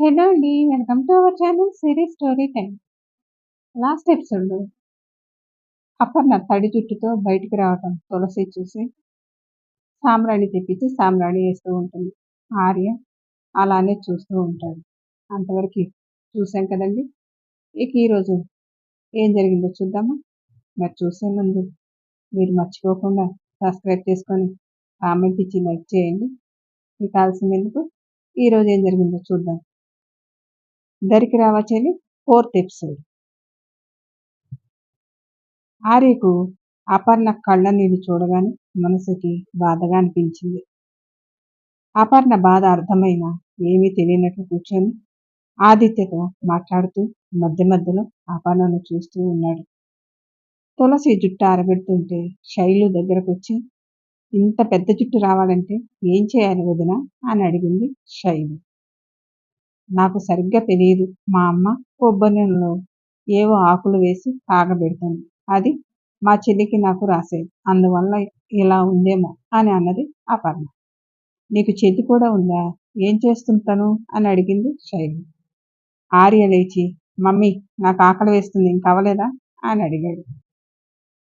Hello అండి welcome to our channel series story time last ఎపిసోడ్లో అపర్ణ తడి జుట్టుతో బయటికి రావటం తులసి చూసి సామ్రాణి తెప్పించి సామ్రాణి వేస్తూ ఉంటుంది. ఆర్య అలానే చూస్తూ ఉంటాడు. అంతవరకు చూసాం కదండి. ఇక ఈరోజు ఏం జరిగిందో చూద్దామా? మరి చూసే ముందు మీరు మర్చిపోకుండా సబ్స్క్రైబ్ చేసుకొని కామెంట్ ఇచ్చి లైక్ చేయండి. మీకు కావాల్సింది ఎందుకు? ఈరోజు ఏం జరిగిందో చూద్దాం. దరికి రావచ్చని ఫోర్త్ ఎపిసోడ్ ఆర్యకు అపర్ణ కళ్ళ నీళ్ళు చూడగానే మనసుకి బాధగా అనిపించింది. అపర్ణ బాధ అర్థమైన ఏమీ తెలియనట్లు కూర్చొని ఆదిత్యతో మాట్లాడుతూ మధ్య మధ్యలో అపర్ణను చూస్తూ ఉన్నాడు. తులసి జుట్టు ఆరబెడుతుంటే శైలు దగ్గరకు వచ్చి ఇంత పెద్ద జుట్టు రావాలంటే ఏం చేయాలి వదిన? అని అడిగింది శైలు. నాకు సరిగ్గా తెలియదు మా అమ్మ కొబ్బరిలో ఏవో ఆకులు వేసి కాగబెడుతుంది అది మా చెల్లికి నాకు రాసేది. అందువల్ల ఇలా ఉందేమో అని అన్నది అపర్ణ. నీకు చెల్లి కూడా ఉందా? ఏం చేస్తుంటాను? అని అడిగింది శైలి. ఆర్య లేచి మమ్మీ నాకు ఆకలి వేస్తుంది ఇంకవలేదా అని అడిగాడు.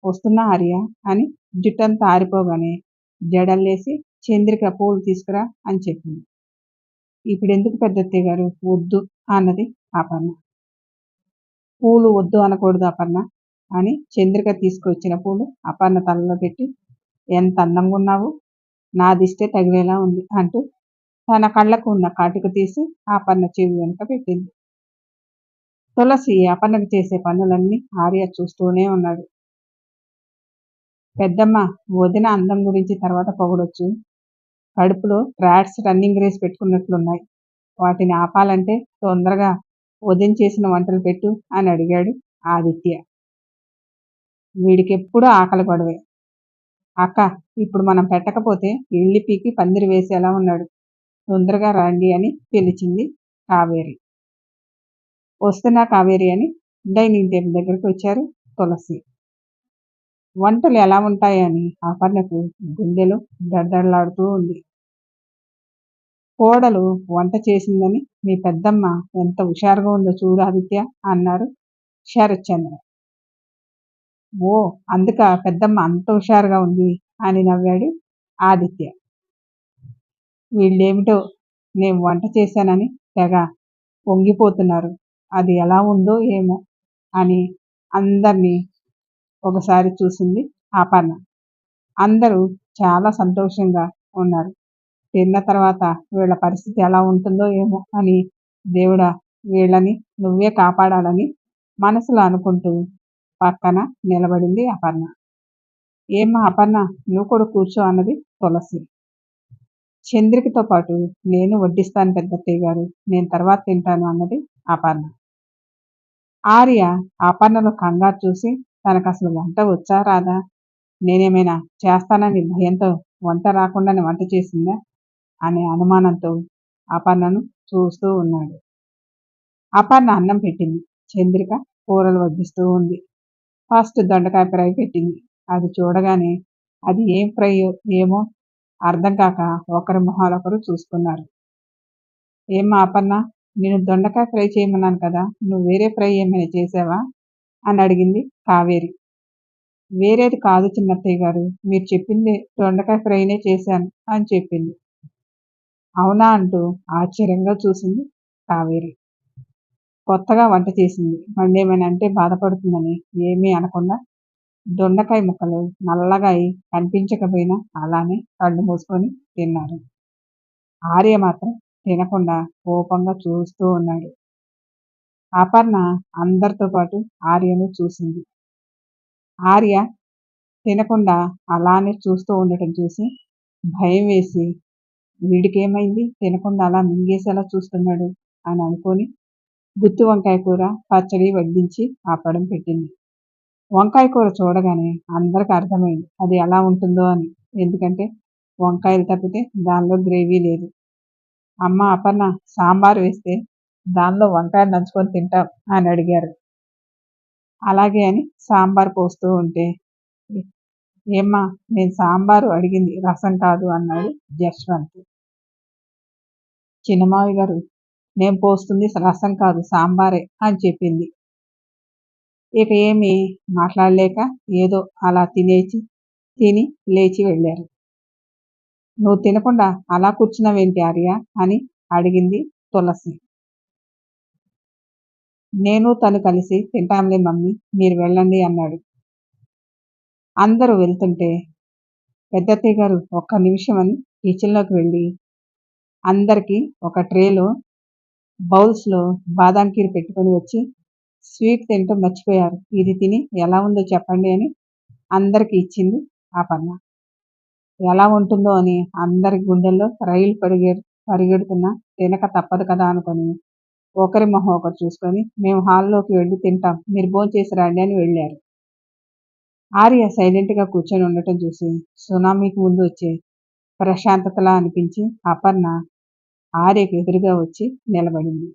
వస్తున్నా ఆర్య అని జుట్టంతా ఆరిపోగానే జడల్లేసి చంద్రిక పూలు తీసుకురా అని చెప్పింది. ఇప్పుడు ఎందుకు పెద్దత్తయ్య గారు? వద్దు అన్నది అపర్ణ. పూలు వద్దు అనకూడదు అపర్ణ అని చంద్రిక తీసుకొచ్చిన పూలు అపర్ణ తలలో పెట్టి ఎంత అందంగా ఉన్నావు? నాదిస్తే తగిలేలా ఉంది అంటూ తన కళ్ళకు ఉన్న కాటిక తీసి అపర్ణ చెవి వెనుక పెట్టింది. తులసి అపర్ణకు చేసే పనులన్నీ ఆర్య చూస్తూనే ఉన్నాడు. పెద్దమ్మ వదిన అందం గురించి తర్వాత పొగడొచ్చు. కడుపులో ర్యాట్స్ రన్నింగ్ రేస్ పెట్టుకున్నట్లున్నాయి. వాటిని ఆపాలంటే తొందరగా ఉదయం చేసిన వంటలు పెట్టు అని అడిగాడు ఆదిత్య. వీడికెప్పుడూ ఆకలి పడవే. అక్క ఇప్పుడు మనం పెట్టకపోతే ఇళ్ళి పీకి పందిరి వేసేలా ఉన్నాడు. తొందరగా రండి అని పిలిచింది కావేరి. వస్తున్నా కావేరి అని డైనింగ్ టేబుల్ దగ్గరికి వచ్చారు తులసి. వంటలు ఎలా ఉంటాయని అపర్ణకు గుండెలు దడదడలాడుతూ ఉంది. కోడలు వంట చేసిందని మీ పెద్దమ్మ ఎంత హుషారుగా ఉందో చూడు ఆదిత్య అన్నారు శరత్చంద్ర. ఓ అందుక పెద్దమ్మ అంత హుషారుగా ఉంది అని నవ్వాడు ఆదిత్య. వీళ్ళేమిటో నేను వంట చేశానని తెగ పొంగిపోతున్నారు. అది ఎలా ఉందో ఏమో అని అందరినీ ఒకసారి చూసింది ఆపర్ణ అందరూ చాలా సంతోషంగా ఉన్నారు. తిన్న తర్వాత వీళ్ళ పరిస్థితి ఎలా ఉంటుందో ఏమో అని దేవుడా వీళ్ళని నువ్వే కాపాడాలని మనసులో అనుకుంటూ పక్కన నిలబడింది అపర్ణ ఏమ్మా అపర్ణ నువ్వు కూడా కూర్చో అన్నది తులసి. చంద్రికతో పాటు నేను వడ్డిస్తాను పెద్దత్తయ్య గారు నేను తర్వాత తింటాను అన్నది అపర్ణ ఆర్య అపర్ణలో కంగారు చూసి తనకు అసలు వంట వచ్చా రాదా? నేనేమైనా చేస్తానని భయంతో వంట రాకుండానే వంట చేసిందా? అనే అనుమానంతో అపర్ణను చూస్తూ ఉన్నాడు. అపర్ణ అన్నం పెట్టింది. చంద్రిక కూరలు వడ్డిస్తూ ఉంది. ఫస్ట్ దొండకాయ ఫ్రై పెట్టింది. అది చూడగానే అది ఏం ఫ్రై ఏమో అర్థం కాక ఒకరి మొహాలొకరు చూసుకున్నారు. ఏమ్మా అపర్ణ నేను దొండకాయ ఫ్రై చేయమన్నాను కదా నువ్వు వేరే ఫ్రై ఏమైనా చేసావా? అని అడిగింది కావేరి. వేరేది కాదు చిన్నత్తయ్య గారు మీరు చెప్పింది దొండకాయ ఫ్రైనే చేశాను అని చెప్పింది. అవునా అంటూ ఆశ్చర్యంగా చూసింది కావేరి. కొత్తగా వంట చేసింది. ఏమైనా అంటే బాధపడుతుందని ఏమీ అనకుండా దొండకాయ ముక్కలు నల్లగా అయి కనిపించకపోయినా అలానే కళ్ళు మూసుకొని తిన్నారు. ఆర్య మాత్రం తినకుండా కోపంగా చూస్తూ ఉన్నాడు. అపర్ణ అందరితో పాటు ఆర్యను చూసింది. ఆర్య తినకుండా అలానే చూస్తూ ఉండటం చూసి భయం వేసి వీడికేమైంది? తినకుండా అలా మింగేసేలా చూస్తున్నాడు? అని అనుకొని గుత్తి వంకాయ కూర పచ్చడి వడ్డించి ఆపడం పెట్టింది. వంకాయ కూర చూడగానే అందరికి అర్థమైంది అది ఎలా ఉంటుందో అని. ఎందుకంటే వంకాయలు తప్పితే దానిలో గ్రేవీ లేదు. అమ్మ అపర్ణ సాంబార్ వేస్తే దానిలో వంకాయ నంచుకొని తింటాం అని అడిగారు. అలాగే అని సాంబార్ పోస్తూ ఉంటే ఏమ్మా నేను సాంబారు అడిగింది రసం కాదు అన్నాడు జశ్వంత్. చిన్నమావి గారు నేను పోస్తుంది రసం కాదు సాంబారే అని చెప్పింది. ఇక ఏమి మాట్లాడలేక ఏదో అలా తినేసి తిని లేచి వెళ్ళారు. నువ్వు తినకుండా అలా కూర్చున్నావేంటి ఆర్య అని అడిగింది తులసి. నేను తను కలిసి తింటాంలే మమ్మీ మీరు వెళ్ళండి అన్నాడు. అందరూ వెళ్తుంటే పెద్దత్తయ్య గారు ఒక్క నిమిషం అని కిచెన్లోకి వెళ్ళి అందరికీ ఒక ట్రేలో బౌల్స్లో బాదం కీర్ పెట్టుకొని వచ్చి స్వీట్ తింటూ మర్చిపోయారు. ఇది తిని ఎలా ఉందో చెప్పండి అని అందరికీ ఇచ్చింది ఆ పన్న. ఎలా ఉంటుందో అని అందరి గుండెల్లో రైలు పరిగె పరిగెడుతున్నా తినక తప్పదు కదా అనుకొని ఒకరి మొహం ఒకరు చూసుకొని మేము హాల్లోకి వెళ్ళి తింటాం. మీరు భోజనం చేసి రండి అని వెళ్ళారు. ఆర్య సైలెంట్గా కూర్చొని ఉండటం చూసి సునామీకి ముందు వచ్చే ప్రశాంతతలా అనిపించి అపర్ణ ఆర్యకి ఎదురుగా వచ్చి నిలబడింది.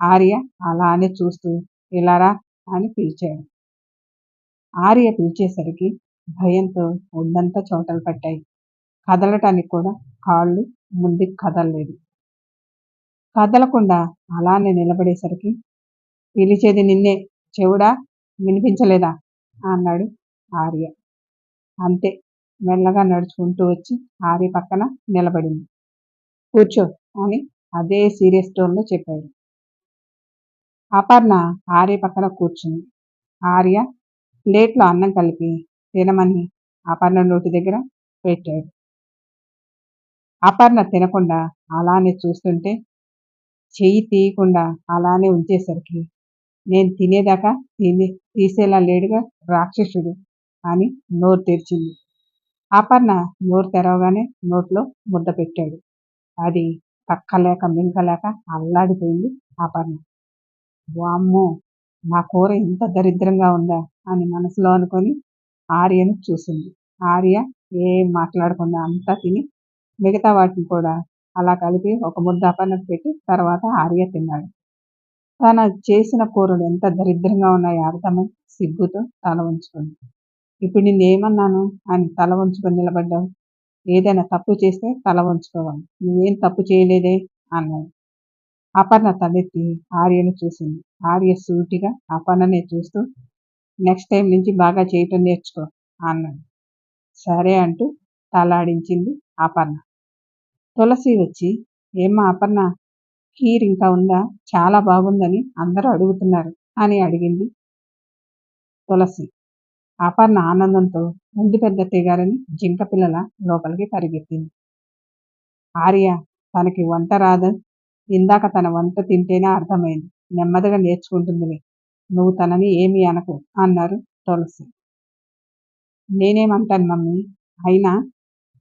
ఆర్య అలానే చూస్తూ ఇలారా అని పిలిచాడు. ఆర్య పిలిచేసరికి భయంతో ఒళ్ళంతా చోటలు పట్టాయి. కదలటానికి కూడా కాళ్ళు ముందుకు కదలలేదు. కదలకుండా అలానే నిలబడేసరికి పిలిచేది నిన్నే చెవుడా? వినిపించలేదా? అన్నాడు ఆర్య. అంతే మెల్లగా నడుచుకుంటూ వచ్చి ఆర్య పక్కన నిలబడింది. కూర్చో అని అదే సీరియస్ టోన్లో చెప్పాడు. అపర్ణ ఆర్య పక్కన కూర్చుంది. ఆర్య ప్లేట్లో అన్నం కలిపి తినమని అపర్ణ నోటి దగ్గర పెట్టాడు. అపర్ణ తినకుండా అలానే చూస్తుంటే చెయ్యి తీయకుండా అలానే ఉంచేసరికి నేను తినేదాకా తిని తీసేలా లేడుగా రాక్షసుడు అని నోరు తెరిచింది. అపర్ణ నోరు తెరవగానే నోట్లో ముద్ద పెట్టాడు. అది పక్కలేక మింగలేక అల్లాడిపోయింది అపర్ణ. వామ్మో నా కూర ఇంత దరిద్రంగా ఉందా అని మనసులో అనుకొని ఆర్యను చూసింది. ఆర్య ఏం మాట్లాడకుండా అంతా తిని మిగతా వాటిని కూడా అలా కలిపి ఒక ముద్ద అపర్ణకు పెట్టి తర్వాత ఆర్య తిన్నాడు. తన చేసిన కూరలు ఎంత దరిద్రంగా ఉన్నాయో అర్థమై సిగ్గుతో తల ఉంచుకుంది ఇప్పుడు నిన్నేమన్నాను అని తల ఉంచుకొని నిలబడ్డావు. ఏదైనా తప్పు చేస్తే తల ఉంచుకోవాలి నువ్వేం తప్పు చేయలేదే అన్నాడు. అపర్ణ తలెత్తి ఆర్యను చూసింది. ఆర్య సూటిగా అపర్ణనే చూస్తూ నెక్స్ట్ టైం నుంచి బాగా చేయటం నేర్చుకో అన్నాడు. సరే అంటూ తలాడించింది అపర్ణ. తులసి వచ్చి ఏమ్మా అపర్ణ కీర్ ఇంకా ఉందా? చాలా బాగుందని అందరూ అడుగుతున్నారు అని అడిగింది తులసి. అపర్ణ ఆనందంతో ముందు పెద్ద తెగారని జింక పిల్లల లోపలికి పరిగెత్తింది. ఆర్య తనకి వంట రాదు. ఇందాక తన వంట తింటేనే అర్థమైంది. నెమ్మదిగా నేర్చుకుంటుందిలే. నువ్వు తనని ఏమి అనకు అన్నారు తులసి. నేనేమంటాను మమ్మీ? అయినా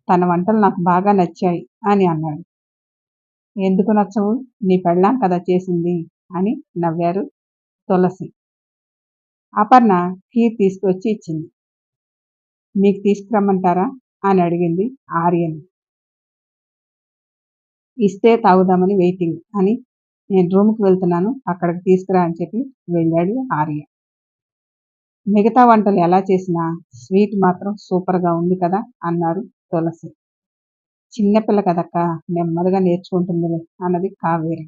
తన వంటలు నాకు బాగా నచ్చాయి అని అన్నాడు. ఎందుకు నచ్చవు? నీ పెళ్ళాం కదా చేసింది అని నవ్వారు తులసి. అపర్ణ కీర్ తీసుకొచ్చి ఇచ్చింది. మీకు తీసుకురమ్మంటారా? అని అడిగింది ఆర్యన్. ఇస్తే తాగుదామని వెయిటింగ్ అని. నేను రూమ్కి వెళ్తున్నాను అక్కడికి తీసుకురా అని చెప్పి వెళ్ళాడు ఆర్య మిగతా వంటలు ఎలా చేసినా స్వీట్ మాత్రం సూపర్గా ఉంది కదా అన్నారు తులసి. చిన్నపిల్ల కదక్క నెమ్మదిగా నేర్చుకుంటుందిలే అన్నది కావేరి.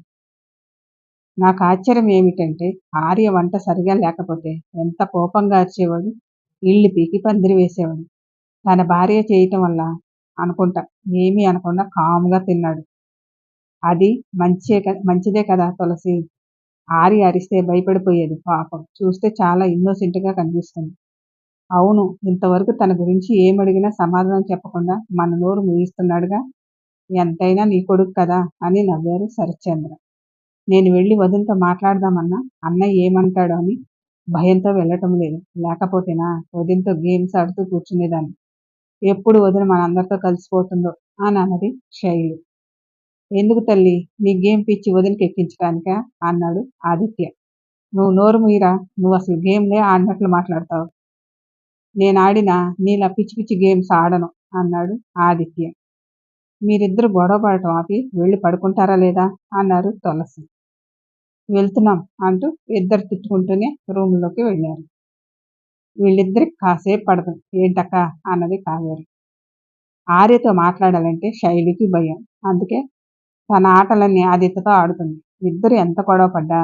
నాకు ఆశ్చర్యం ఏమిటంటే ఆర్య వంట సరిగా లేకపోతే ఎంత కోపంగా అరిచేవాడు ఇల్లు పీకి పందిరి వేసేవాడు. తన భార్య చేయటం వల్ల అనుకుంటా ఏమీ అనకుండా కామ్గా తిన్నాడు. అది మంచే మంచిదే కదా తులసి. ఆరి అరిస్తే భయపడిపోయేది పాపం. చూస్తే చాలా ఇన్నోసెంట్గా కనిపిస్తుంది. అవును ఇంతవరకు తన గురించి ఏమడిగినా సమాధానం చెప్పకుండా మన నోరు ముగిస్తున్నాడుగా ఎంతైనా నీ కొడుకు కదా అని నవ్వారు శరత్చంద్ర. నేను వెళ్ళి వదినతో మాట్లాడదామన్నా అన్నయ్య ఏమంటాడో అని భయంతో వెళ్ళటం లేదు. లేకపోతేనా? వదినతో గేమ్స్ ఆడుతూ కూర్చునేదాన్ని. ఎప్పుడు వదిన మనందరితో కలిసిపోతుందో అని అన్నది శైలి. ఎందుకు తల్లి? నీ గేమ్ పిచ్చి వదిలికి ఎక్కించడానిక? అన్నాడు ఆదిత్య. నువ్వు నోరు మీరా నువ్వు అసలు గేమ్లే ఆడినట్లు మాట్లాడతావు. నేను ఆడిన నీలా పిచ్చి పిచ్చి గేమ్స్ ఆడను అన్నాడు ఆదిత్య. మీరిద్దరు గొడవ పడటం ఆపి వెళ్ళి పడుకుంటారా లేదా? అన్నారు తులసి. వెళ్తున్నాం అంటూ ఇద్దరు తిట్టుకుంటూనే రూమ్లోకి వెళ్ళారు. వీళ్ళిద్దరికి కాసేపు పడదు. ఏంటక్క? అన్నది కావేరి. ఆర్యతో మాట్లాడాలంటే శైలికి భయం. అందుకే తన ఆటలన్నీ ఆదిత్యతో ఆడుతుంది. ఇద్దరు ఎంత గొడవ పడ్డా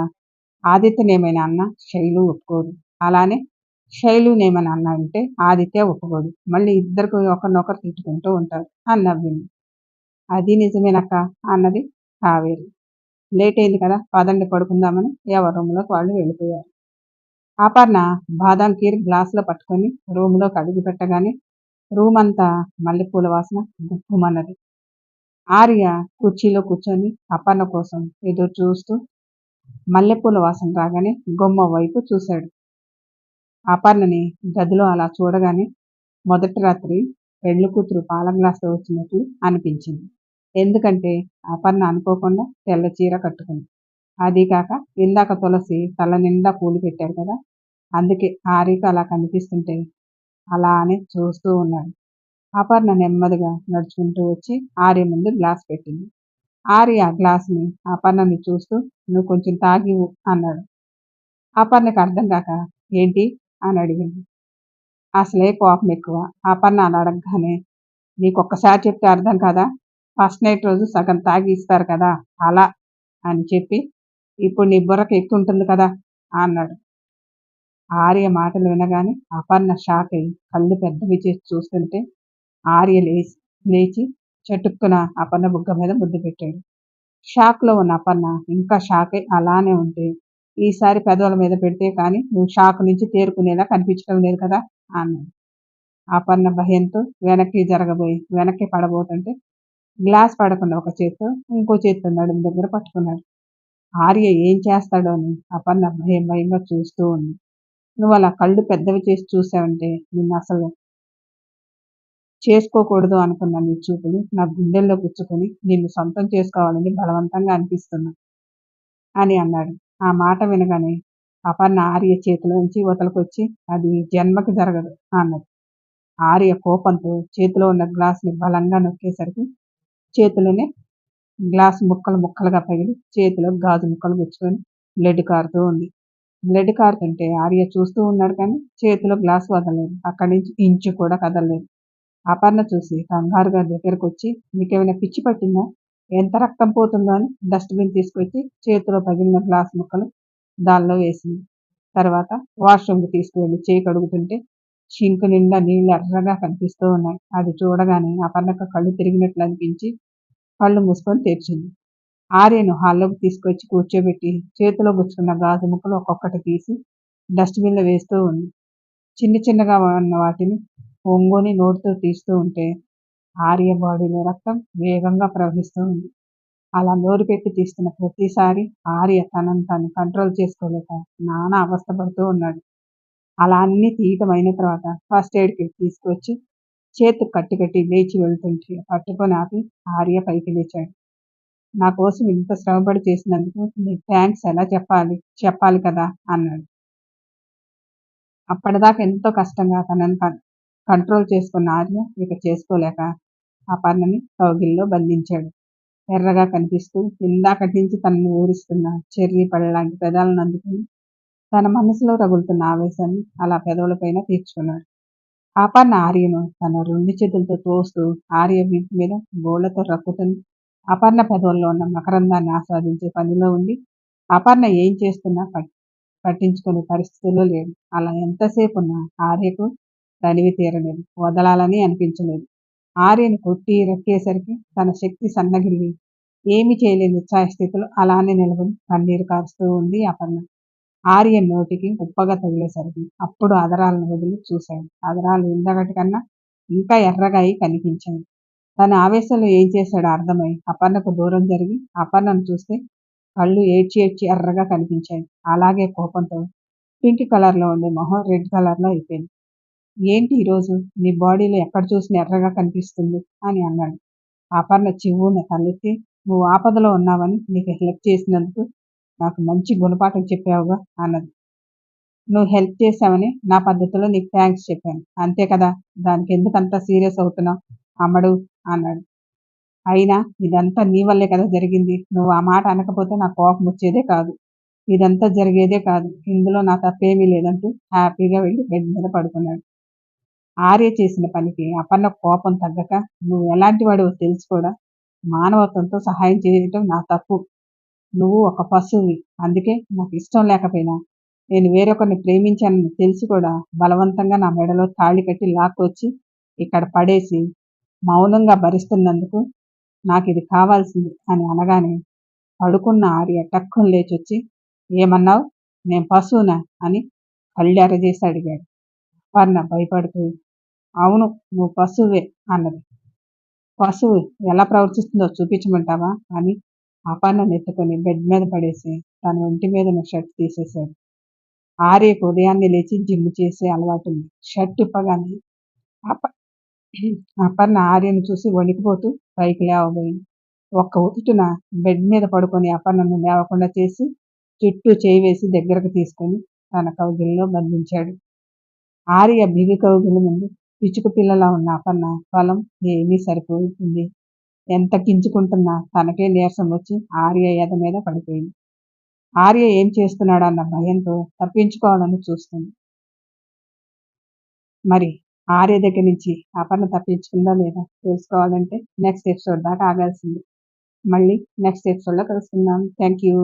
ఆదిత్యనేమైనా అన్న శైలు ఒప్పుకోరు అలానే శైలునేమైనా అన్న అంటే ఆదిత్య ఒప్పుకోడు. మళ్ళీ ఇద్దరికి ఒకరినొకరు తిట్టుకుంటూ ఉంటారు. అని నవ్వింది. అది నిజమేనక్క అన్నది కావేరి. లేట్ అయింది కదా పదండి పడుకుందామని ఎవరి రూమ్లోకి వాళ్ళు వెళ్ళిపోయారు. అపర్ణ బాదం కీర్ గ్లాసులో పట్టుకొని రూమ్లోకి అడుగు పెట్టగానే రూమ్ అంతా మల్లెపూల వాసన గుమ్మన్నది ఆర్య కుర్చీలో కూర్చొని అపర్ణ కోసం ఎదురు చూస్తూ మల్లెపూల వాసన రాగానే గొమ్మ వైపు చూశాడు. అపర్ణని గదిలో అలా చూడగానే మొదటి రాత్రి పెళ్ళి కూతురు పాలం గ్లాస్తో వచ్చినట్లు అనిపించింది. ఎందుకంటే అపర్ణ అనుకోకుండా తెల్ల చీర కట్టుకుంది. అది కాక ఇందాక తులసి తల నిండా పూలు పెట్టారు కదా అందుకే ఆర్యకు అలా కనిపిస్తుంటే అలానే చూస్తూ ఉన్నాడు. అపర్ణ నెమ్మదిగా నడుచుకుంటూ వచ్చి ఆర్య ముందు గ్లాస్ పెట్టింది. ఆర్య ఆ గ్లాస్ని అపర్ణని చూస్తూ నువ్వు కొంచెం తాగి అన్నాడు. అపర్ణకు అర్థం కాక ఏంటి? అని అడిగింది. అసలే కోపం ఎక్కువ. అపర్ణ అని అడగగానే నీకు ఒక్కసారి చెప్తే అర్థం కదా? ఫస్ట్ నైట్ రోజు సగం తాగి ఇస్తారు కదా అలా అని చెప్పి ఇప్పుడు నీ బుర్రకు ఎక్కువ ఉంటుంది కదా అన్నాడు. ఆర్య మాటలు వినగానే అపర్ణ షాక్ అయ్యి కళ్ళు పెద్దవి చేసి చూస్తుంటే ఆర్య లేచి లేచి చటుక్కున అపర్ణ బుగ్గ మీద ముద్దు పెట్టాడు. షాక్లో ఉన్న అపర్ణ ఇంకా షాక్ అయి అలానే ఉంటే ఈసారి పెదవుల మీద పెడితే కానీ నువ్వు షాక్ నుంచి తేరుకునేలా కనిపించడం లేదు కదా అన్నాడు. అపర్ణ భయంతో వెనక్కి జరగబోయి వెనక్కి పడబోతుంటే గ్లాస్ పడకుండా ఒక చేత్తో ఇంకో చేత్తో నడుము దగ్గర పట్టుకున్నాడు. ఆర్య ఏం చేస్తాడో అని అపర్ణ భయం భయంగా చూస్తూ ఉంది. నువ్వు అలా కళ్ళు పెద్దవి చేసి చూసావంటే నిన్ను అసలు చేసుకోకూడదు అనుకున్న నీ చూపులు నా గుండెల్లో గుచ్చుకొని నిన్ను సొంతం చేసుకోవాలని బలవంతంగా అనిపిస్తున్నా అని అన్నాడు. ఆ మాట వినగానే అపర్ణ ఆర్య చేతిలోంచి వతలకొచ్చి అది జన్మకి జరగదు అన్నది. ఆర్య కోపంతో చేతిలో ఉన్న గ్లాస్ని బలంగా నొక్కేసరికి చేతిలోనే గ్లాస్ ముక్కలు ముక్కలుగా పగిలి చేతిలో గాజు ముక్కలు గుచ్చుకొని బ్లడ్ కారుతూ ఉంది. బ్లడ్ కారుతుంటే ఆర్య చూస్తూ ఉన్నాడు కానీ చేతిలో గ్లాస్ వదలలేదు. అక్కడి నుంచి ఇంచు కూడా కదలలేదు. అపర్ణ చూసి కంగారుగా దగ్గరకు వచ్చి మీకేమైనా పిచ్చి పట్టిందా? ఎంత రక్తం పోతుందో అని డస్ట్బిన్ తీసుకొచ్చి చేతిలో పగిలిన గ్లాస్ ముక్కలు దానిలో వేసింది. తర్వాత వాష్రూమ్కి తీసుకువెళ్ళి చేయి కడుగుతుంటే షింకు నిండా నీళ్ళు ఎర్రగా కనిపిస్తూ ఉన్నాయి. అది చూడగానే అపర్ణకు కళ్ళు తిరిగినట్లు అనిపించి కళ్ళు మూసుకొని తెరిచింది. ఆర్యను హాల్లోకి తీసుకొచ్చి కూర్చోబెట్టి చేతిలో గుచ్చుకున్న గాజు ముక్కలు ఒక్కొక్కటి తీసి డస్ట్బిన్లో వేస్తూ ఉంది. చిన్న చిన్నగా ఉన్న వాటిని ఒంగోని నోటితో తీస్తూ ఉంటే ఆర్య బాడీలో రక్తం వేగంగా ప్రవహిస్తూ ఉంది. అలా నోరు పెట్టి తీస్తున్న ప్రతిసారి ఆర్య తనను తను కంట్రోల్ చేసుకోలేక నానా అవస్థపడుతూ ఉన్నాడు. అలా అన్ని తీయటం అయిన తర్వాత ఫస్ట్ ఎయిడ్ కిట్ తీసుకొచ్చి చేతు కట్టి కట్టి లేచి వెళ్తుంటే పట్టుకొని ఆపి ఆర్య పైకి లేచాడు. నా కోసం ఇంత శ్రమపడి చేసినందుకు నీకు థ్యాంక్స్ ఎలా చెప్పాలి? చెప్పాలి కదా? అన్నాడు. అప్పటిదాకా ఎంతో కష్టంగా తనను కంట్రోల్ చేసుకున్న ఆర్య ఇక చేసుకోలేక ఆ కౌగిల్లో బంధించాడు. ఎర్రగా కనిపిస్తూ ఇందాకటి నుంచి తనని ఊరిస్తున్న చెర్రీ పడడానికి పెదాలను అందుకుని తన మనసులో రగులుతున్న ఆవేశాన్ని అలా పెదవులపైన తీర్చుకున్నాడు. ఆపన్న ఆర్యను తన రెండు చేతులతో తోస్తూ ఆర్య వీపు మీద గోళ్ళతో రక్కుతుంది అపర్ణ పెదవుల్లో ఉన్న మకరందాన్ని ఆస్వాదించే పనిలో ఉండి అపర్ణ ఏం చేస్తున్నా పట్టించుకునే పరిస్థితుల్లో లేడు. అలా ఎంతసేపు ఉన్నా ఆర్యకు తనివి తీరలేదు. వదలాలని అనిపించలేదు. ఆర్యను కొట్టి రెక్కేసరికి తన శక్తి సన్నగిల్లి ఏమి చేయలేని స్థితిలో అలానే నిలబడి కన్నీరు కారుస్తూ ఉంది అపర్ణ. ఆర్య నోటికి ఉప్పగా తగిలేసరికి అప్పుడు అదరాలను వదిలి చూశాడు. అదరాలు ఇందకటి కన్నా ఇంకా ఎర్రగా అయి కనిపించాయి. తన ఆవేశంలో ఏం చేశాడో అర్థమై అపర్ణకు దూరం జరిగి అపర్ణను చూస్తే కళ్ళు ఏడ్చి ఏడ్చి ఎర్రగా కనిపించాయి. అలాగే కోపంతో పింక్ కలర్లో ఉండే మొహం రెడ్ కలర్లో అయిపోయింది. ఏంటి ఈరోజు నీ బాడీలో ఎక్కడ చూసినా ఎర్రగా కనిపిస్తుంది అని అన్నాడు. అపర్ణ చివ్వున తలెత్తి నువ్వు ఆపదలో ఉన్నావని నీకు హెల్ప్ చేసినందుకు నాకు మంచి గుణపాఠం చెప్పావుగా అన్నది. నువ్వు హెల్ప్ చేశావని నా పద్ధతిలో నీకు థ్యాంక్స్ చెప్పాను. అంతే కదా? దానికి ఎందుకు అంత సీరియస్ అవుతున్నావు? అమ్మడు అన్నాడు. అయినా ఇదంతా నీ వల్లే కదా జరిగింది. నువ్వు ఆ మాట అనకపోతే నా కోపం వచ్చేదే కాదు. ఇదంతా జరిగేదే కాదు. ఇందులో నా తప్పేమీ లేదంటూ హ్యాపీగా వెళ్ళి బెడ్ మీద పడుకున్నాడు. ఆర్య చేసిన పనికి అపన్న కోపం తగ్గక నువ్వు ఎలాంటి వాడివో తెలుసు కూడా మానవత్వంతో సహాయం చేయటం నా తప్పు. నువ్వు ఒక పశువువి అందుకే నాకు ఇష్టం లేకపోయినా నేను వేరొకరిని ప్రేమించానని తెలిసి కూడా బలవంతంగా నా మెడలో తాళి కట్టి లాక్కొచ్చి ఇక్కడ పడేసి మౌనంగా భరిస్తున్నందుకు నాకు ఇది కావాల్సింది అని అనగానే పడుకున్న ఆర్య టక్కును లేచొచ్చి ఏమన్నావు? నేను పశువునా? అని కళ్ళెరజేసి అడిగాడు. అపర్ణ భయపడుతూ అవును నువ్వు పశువే అన్నది. పశువు ఎలా ప్రవర్తిస్తుందో చూపించమంటావా? అని అపర్ణను ఎత్తుకొని బెడ్ మీద పడేసి తన ఒంటి మీద ఉన్న షర్ట్ తీసేశాడు. ఆర్యకు ఉదయాన్నే లేచి జిమ్ చేసే అలవాటు ఉంది షర్ట్ ఇప్పగానే అప అపర్ణ ఆర్యను చూసి వణికిపోతూ పైకి లేవబోయింది. ఒక్క ఉతుటున బెడ్ మీద పడుకొని అపర్ణను లేవకుండా చేసి చుట్టూ చేయి వేసి దగ్గరకు తీసుకొని తన కౌగిలిలో బంధించాడు. ఆర్య బిగి కౌగుల ముందు పిచ్చుక పిల్లలా ఉన్న అపర్ణ ఫలం ఏమీ సరిపోతుంది. ఎంత కించుకుంటున్నా తనకే నీరసం వచ్చి ఆర్య ఎద మీద పడిపోయింది. ఆర్య ఏం చేస్తున్నాడన్న భయంతో తప్పించుకోవాలని చూస్తుంది. మరి ఆర్య దగ్గర నుంచి అపర్ణ తప్పించుకుందా లేదా తెలుసుకోవాలంటే నెక్స్ట్ ఎపిసోడ్ దాకా ఆగాల్సింది. మళ్ళీ నెక్స్ట్ ఎపిసోడ్లో కలుసుకుందాం. Thank you